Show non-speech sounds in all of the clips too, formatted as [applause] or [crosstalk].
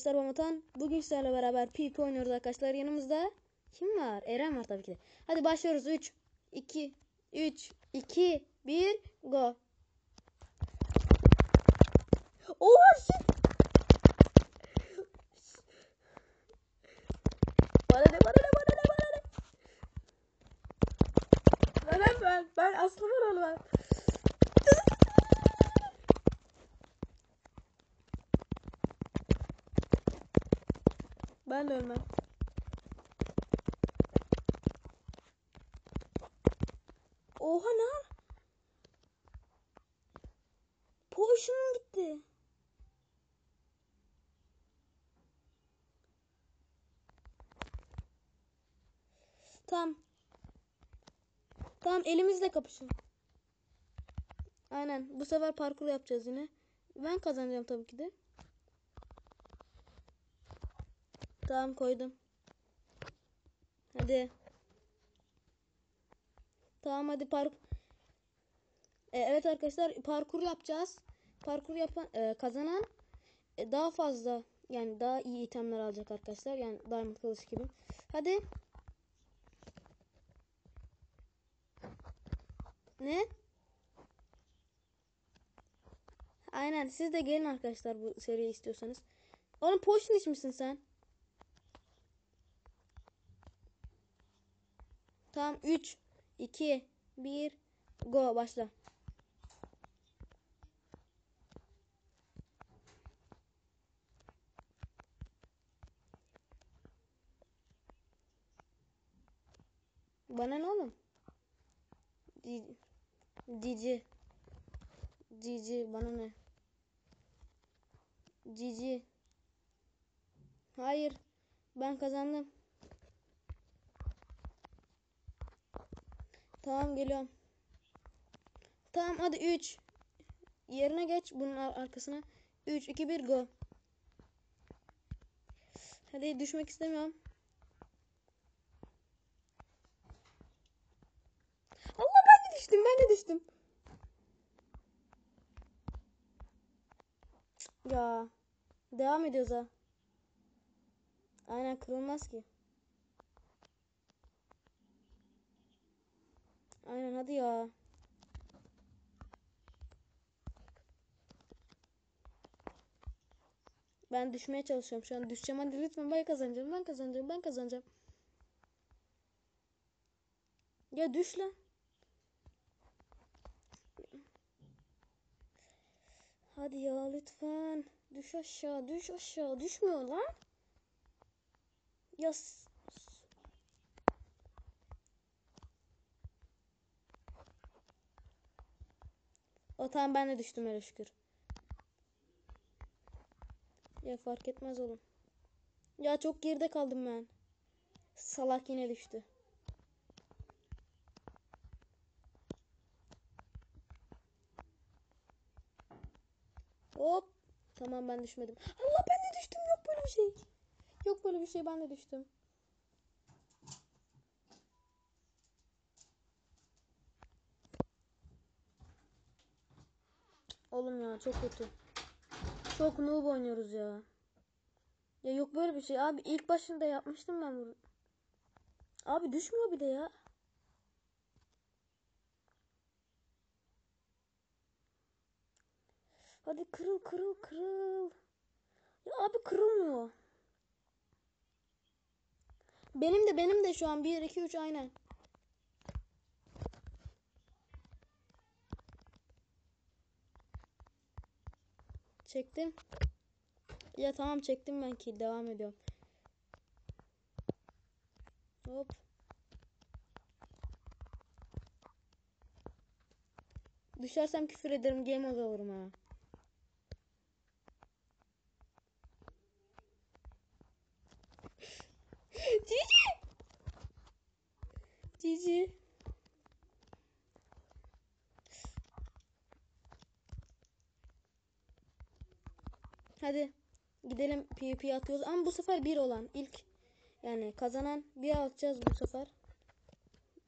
Arkadaşlar ben Vatan. Bugün sizlerle beraber PP oynuyoruz arkadaşlar. Yanımızda kim var? Eren var tabii ki de. Hadi başlıyoruz. 3, 2, 3, 2, 1, go. Oha shit. Bana ne bana ne bana ne bana ne. Ben ben ben oğlum ben. Ben de ölmem. Oha ne? Potion gitti. Tamam. Tamam elimizle kapışın. Aynen. Bu sefer parkur yapacağız yine. Ben kazanacağım tabii ki de. Tamam koydum. Hadi. Tamam hadi parkur. E, evet arkadaşlar parkur yapacağız. Parkur yapan e, kazanan e, daha fazla yani daha iyi itemler alacak arkadaşlar. Yani diamond kılıç gibi. Hadi. Ne? Aynen siz de gelin arkadaşlar bu seriyi istiyorsanız. Oğlum potion içmişsin sen. Tamam 3 2 1 go başla. Bana ne oğlum? Ci- Cici. Cici bana ne? Cici. Hayır. Ben kazandım. Tamam geliyorum. Tamam hadi 3. Yerine geç bunun ar- arkasına. 3 2 1 go. Hadi düşmek istemiyorum. Allah ben de düştüm ben de düştüm. Ya devam ediyoruz ha. Aynen kırılmaz ki. Aynen hadi ya. Ben düşmeye çalışıyorum şu an. Düşeceğim hadi lütfen ben kazanacağım. Ben kazanacağım. Ben kazanacağım. Ya düş lan. Hadi ya lütfen. Düş aşağı. Düş aşağı. Düşmüyor lan. Ya O tamam ben de düştüm hele şükür. Ya fark etmez oğlum. Ya çok geride kaldım ben. Salak yine düştü. Hop. Tamam ben düşmedim. Allah ben de düştüm. Yok böyle bir şey. Yok böyle bir şey ben de düştüm. Oğlum ya çok kötü. Çok noob oynuyoruz ya. Ya yok böyle bir şey. Abi ilk başında yapmıştım ben bunu. Abi düşmüyor bir de ya. Hadi kırıl kırıl kırıl. Ya abi kırılmıyor. Benim de benim de şu an 1 2 3 aynen. Çektim. Ya tamam çektim ben kill devam ediyorum. Hop. Düşersem küfür ederim game over olurum ha. [laughs] Cici. Cici. Hadi gidelim PvP atıyoruz ama bu sefer bir olan ilk yani kazanan bir atacağız bu sefer.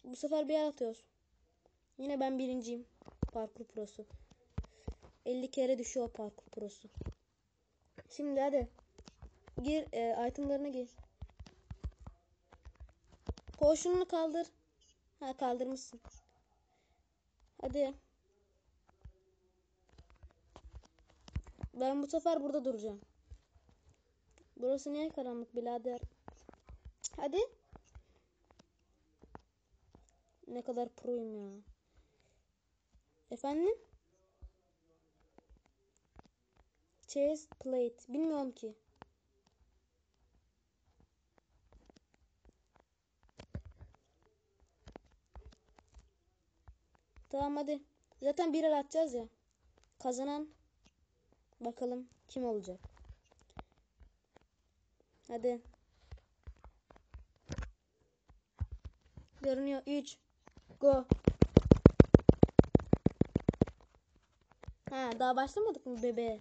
Bu sefer bir atıyoruz. Yine ben birinciyim. Parkur prosu. 50 kere düşüyor parkur prosu. Şimdi hadi. Gir e, itemlarına gir. Potion'unu kaldır. Ha kaldırmışsın. Hadi. Ben bu sefer burada duracağım. Burası niye karanlık birader? Hadi. Ne kadar proyum ya. Efendim? Chest plate. Bilmiyorum ki. Tamam hadi. Zaten birer atacağız ya. Kazanan bakalım kim olacak. Hadi. Görünüyor. 3 Go. Ha daha başlamadık mı bebeğe?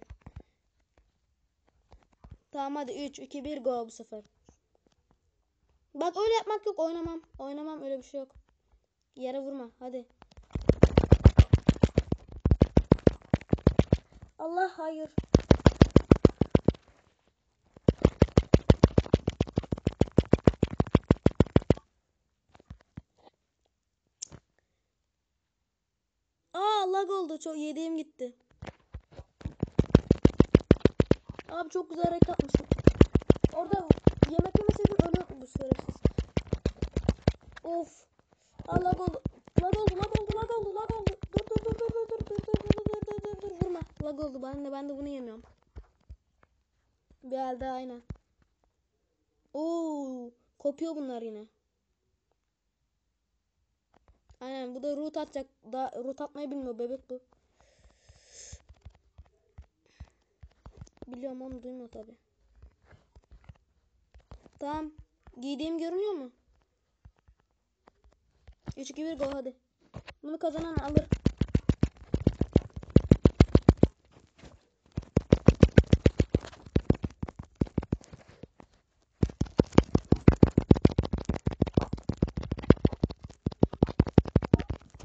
Tamam hadi 3 2 1 go bu sefer. Bak öyle yapmak yok. Oynamam. Oynamam öyle bir şey yok. Yere vurma. Hadi. Allah hayır. Aa lag oldu. Çok yediğim gitti. Abi çok güzel renk atmışsın. Orada yemek yemeseydin ölürdün bu süresiz. Of. Aa lag oldu. Lag oldu lag oldu lag oldu lag oldu. Dur dur dur dur dur dur. Lag oldu ben de ben de bunu yemiyorum. Bir elde aynen. Oo, kopuyor bunlar yine. Aynen bu da root atacak. Da root atmayı bilmiyor bebek bu. Biliyorum onu duymuyor tabi. Tamam. Giydiğim görünüyor mu? 3 2 1 go hadi. Bunu kazanan alır.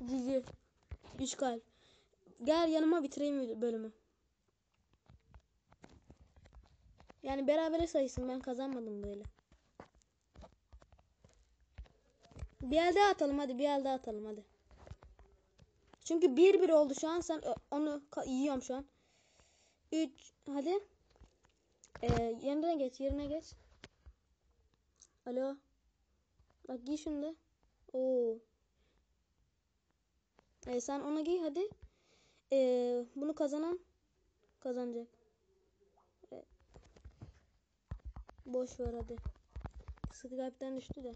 Cici. 3 kalp. Gel yanıma bitireyim bölümü. Yani berabere sayısın ben kazanmadım böyle. Bir el atalım hadi bir el atalım hadi. Çünkü 1-1 oldu şu an sen onu yiyorum şu an. 3 hadi. Ee, yerine geç yerine geç. Alo. Bak giy da. Oo. Ee, sen ona giy hadi. Ee, bunu kazanan kazanacak. Ee, boş ver hadi. Skype'den düştü de.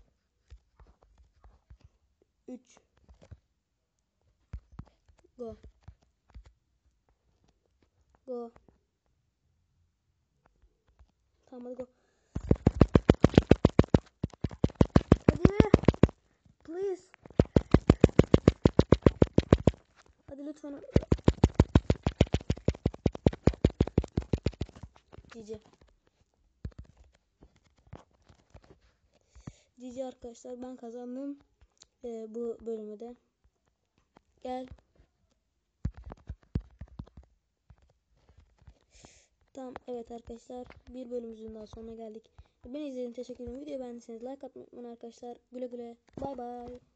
3 Go. Go. Tamam hadi go. Hadi. Please. Hadi lütfen. Cici. Cici arkadaşlar ben kazandım ee, bu bölümü de. Gel. Tamam evet arkadaşlar bir bölümümüzün daha sonuna geldik. Beni izlediğiniz için teşekkür ederim. Videoyu beğendiyseniz like atmayı unutmayın arkadaşlar. Güle güle. Bay bay.